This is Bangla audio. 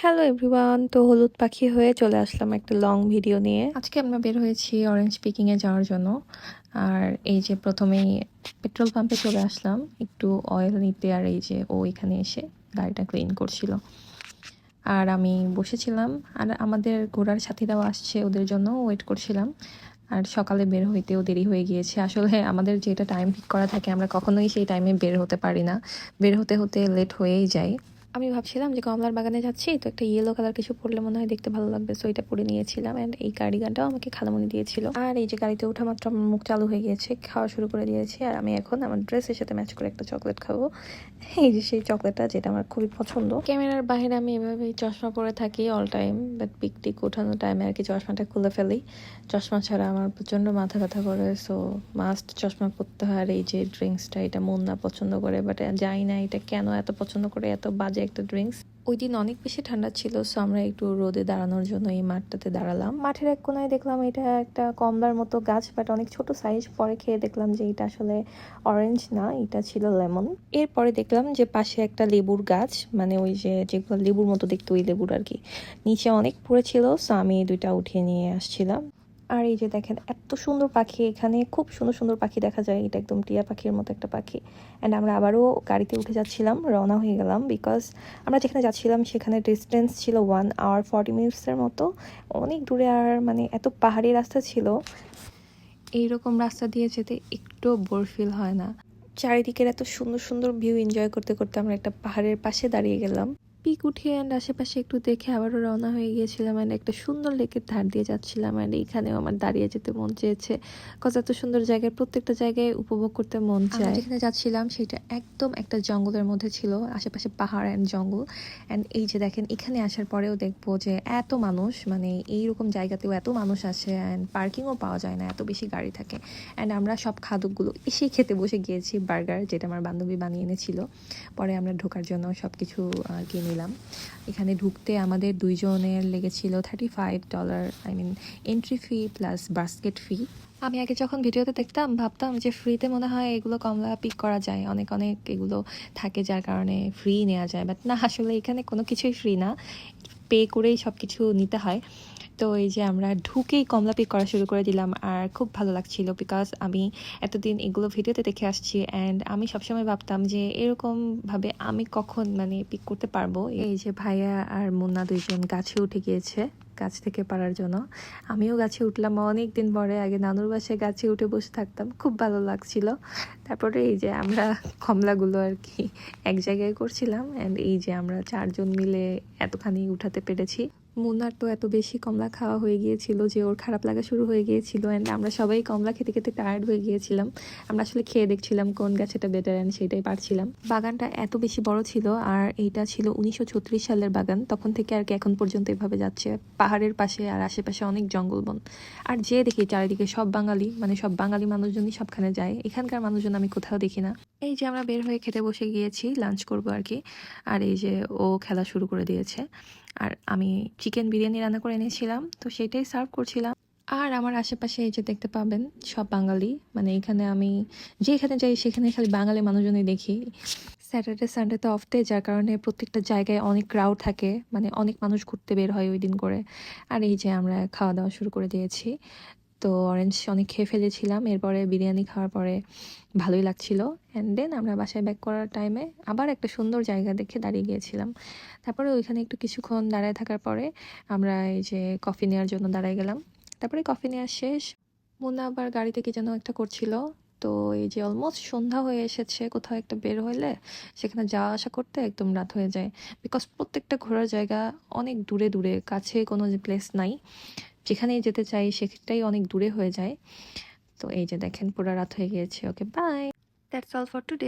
হ্যালো এভরিওয়ান তো হলুদ পাখি হয়ে চলে আসলাম একটা লং ভিডিও নিয়ে। আজকে আমরা বের হয়েছি অরেঞ্জ পিকিংয়ে যাওয়ার জন্য। আর এই যে প্রথমেই পেট্রোল পাম্পে চলে আসলাম। একটু অয়েল নিতে আর এই যে ও এখানে এসে গাড়িটা ক্লিন করছিল। আর আমি বসেছিলাম। আর আমাদের ঘোরার সাথীরাও আসছে ওদের জন্য। ওয়েট করছিলাম। আর সকালে বের হইতেও দেরি হয়ে গিয়েছে। আসলে আমাদের যেটা টাইম ঠিক করা থাকে, আমরা কখনোই সেই টাইমে বের হতে পারি না। বের হতে হতে লেট হয়েই যায় আমি ভাবছিলাম যে কমলার বাগানে যাচ্ছি, তো একটা ইয়েলো কালার কিছু পরলে মনে হয় দেখতে ভালো লাগবে সো এটা পরে নিয়েছিলাম অ্যান্ড এই গানটাও আমাকে খালামনি দিয়েছিল। আর এই যে গাড়িতে ওঠা মাত্র আমার মুখ চালু হয়ে গিয়েছে, খাওয়া শুরু করে দিয়েছি, আর আমি এখন আমার ড্রেসের সাথে ম্যাচ করে একটা চকলেট খাব। এই যে সেই চকলেটটা যেটা আমার খুবই পছন্দ। ক্যামেরার বাইরে আমি এভাবে চশমা পরে থাকি অল টাইম বাট পিক টিক ওঠানোর টাইমে আর কি চশমাটা খুলে ফেলি। চশমা ছাড়া আমার প্রচণ্ড মাথা ব্যথা করে সো মাস্ট চশমা পরতে হয়। আর এই যে ড্রিঙ্কসটা এটা মন না পছন্দ করে বাট জানি না এটা কেন এত পছন্দ করে, এত বাজে একটা ড্রিঙ্কস ওই দিন অনেক বেশি ঠান্ডা ছিল সো আমরা একটু রোদে দাঁড়ানোর জন্য এই মাঠটাতে দাঁড়ালাম। মাঠের এক কোনায় দেখলাম এটা একটা কমলার মতো গাছ বাট অনেক ছোট সাইজ পরে খেয়ে দেখলাম যে এটা আসলে অরেঞ্জ না এটা ছিল লেমন এরপরে দেখলাম যে পাশে একটা লেবুর গাছ মানে ওই যে যেগুলো লেবুর মতো দেখতে ওই লেবুর আর কি। নিচে অনেক পড়েছিল সো আমি দুইটা উঠিয়ে নিয়ে আসছিলাম। আর এই যে দেখেন এত সুন্দর পাখি এখানে খুব সুন্দর সুন্দর পাখি দেখা যায়। এটা একদম টিয়া পাখির মতো একটা পাখি। অ্যান্ড আমরা আবারও গাড়িতে উঠে যাচ্ছিলাম রওনা হয়ে গেলাম বিকজ আমরা যেখানে যাচ্ছিলাম সেখানে ডিস্টেন্স ছিল ওয়ান আওয়ার ফর্টি মিনিটসের মতো। অনেক দূরে আর মানে এত পাহাড়ি রাস্তা ছিল। এইরকম রাস্তা দিয়ে যেতে একটু বোর ফিল হয় না। চারিদিকের এত সুন্দর সুন্দর ভিউ এনজয় করতে করতে আমরা একটা পাহাড়ের পাশে দাঁড়িয়ে গেলাম। পিক উঠিয়ে অ্যান্ড আশেপাশে একটু দেখে আবারও রওনা হয়ে গিয়েছিলাম অ্যান্ড একটা সুন্দর লেকের ধার দিয়ে যাচ্ছিলাম অ্যান্ড এইখানেও আমার দাঁড়িয়ে যেতে মন চেয়েছে। কত এত সুন্দর জায়গায় প্রত্যেকটা জায়গায় উপভোগ করতে মন চায়। যেখানে যাচ্ছিলাম সেটা একদম একটা জঙ্গলের মধ্যে ছিল আশেপাশে পাহাড় অ্যান্ড জঙ্গল। অ্যান্ড এই যে দেখেন এখানে আসার পরেও দেখব যে এত মানুষ মানে এইরকম জায়গাতেও এত মানুষ আসে অ্যান্ড পার্কিংও পাওয়া যায় না এত বেশি গাড়ি থাকে। অ্যান্ড আমরা সব খাদকগুলো এসেই খেতে বসে গিয়েছি বার্গার যেটা আমার বান্ধবী বানিয়ে এনেছিল। পরে আমরা ঢোকার জন্য সব কিছু আর কি নিলাম এখানে ঢুকতে আমাদের দুইজনের লেগেছিল thirty five dollar I mean entry fee plus basket fee আমি আগে যখন ভিডিওতে দেখতাম, ভাবতাম যে ফ্রিতে মনে হয় এগুলো কমলা পিক করা যায়। অনেক অনেক এগুলো থাকে যার কারণে ফ্রি নেওয়া যায়। বাট না, আসলে এখানে কোনো কিছুই ফ্রি না। পে করেই সব কিছু নিতে হয়। তো এই যে আমরা ঢুকেই কমলা পিক করা শুরু করে দিলাম আর খুব ভালো লাগছিল বিকজ আমি এতদিন এগুলো ভিডিওতে দেখে আসছি অ্যান্ড আমি সবসময় ভাবতাম যে এরকমভাবে আমি কখন মানে পিক করতে পারব। এই যে ভাইয়া আর মুন্না দুইজন গাছে উঠে গিয়েছে, গাছ থেকে পারার জন্য। আমিও গাছে উঠলাম অনেক দিন পরে আগে নানুর বাসায় গাছে উঠে বসে থাকতাম, খুব ভালো লাগছিল। তারপরে এই যে আমরা কমলাগুলো আর কি এক জায়গায় করছিলাম অ্যান্ড এই যে আমরা চারজন মিলে এতখানি উঠাতে পেরেছি। মুন্নার তো এত বেশি কমলা খাওয়া হয়ে গিয়েছিল যে ওর খারাপ লাগা শুরু হয়ে গিয়েছিল অ্যান্ড আমরা সবাই কমলা খেতে খেতে টায়ার্ড হয়ে গিয়েছিলাম। আমরা আসলে খেয়ে দেখছিলাম কোন গাছেটা বেটার অ্যান্ড সেটাই পারছিলাম। বাগানটা এত বেশি বড় ছিল আর এইটা ছিল উনিশশো ছত্রিশ সালের বাগান, তখন থেকে আর কি এখন পর্যন্ত এভাবে যাচ্ছে। পাহাড়ের পাশে আর আশেপাশে অনেক জঙ্গলবন আর যে দেখি চারিদিকে সব বাঙালি মানে সব বাঙালি মানুষজনই সবখানে যায়। এখানকার মানুষজন আমি কোথাও দেখি না। এই যে আমরা বের হয়ে খেতে বসে গিয়েছি লাঞ্চ করব আর কি। আর এই যে ও খেলা শুরু করে দিয়েছে। আর আমি চিকেন বিরিয়ানি রান্না করে এনেছিলাম, তো সেটাই সার্ভ করছিলাম। আর আমার আশেপাশে এই যে দেখতে পাবেন, সব বাঙালি। মানে এখানে আমি যেখানে যাই, সেখানে খালি বাঙালি মানুষজনই দেখি। স্যাটারডে সানডেতে অফ ডে যার কারণে প্রত্যেকটা জায়গায় অনেক ক্রাউড থাকে। মানে অনেক মানুষ ঘুরতে বের হয় ওই দিন করে। আর এই যে আমরা খাওয়া দাওয়া শুরু করে দিয়েছি। তো অরেঞ্জ অনেক খেয়ে ফেলেছিলাম। এরপরে বিরিয়ানি খাওয়ার পরে ভালোই লাগছিল। অ্যান্ড দেন আমরা বাসায় ব্যাক করার টাইমে আবার একটা সুন্দর জায়গা দেখে দাঁড়িয়ে গিয়েছিলাম। তারপরে ওইখানে একটু কিছুক্ষণ দাঁড়ায় থাকার পরে আমরা এই যে কফি নেওয়ার জন্য দাঁড়ায় গেলাম। তারপরে কফি নেওয়া শেষ। মুন্না আবার গাড়িতে কি যেন একটা করছিল। তো এই যে অলমোস্ট সন্ধ্যা হয়ে এসেছে, কোথাও একটা বের হইলে সেখানে যাওয়া আসা করতে একদম রাত হয়ে যায়। বিকজ প্রত্যেকটা ঘোরার জায়গা অনেক দূরে দূরে, কাছে কোনো প্লেস নাই। যেখানেই যেতে চাই সেটাই অনেক দূরে হয়ে যায়। তো এই যে দেখেন, পুরো রাত হয়ে গিয়েছে। Okay bye that's all for today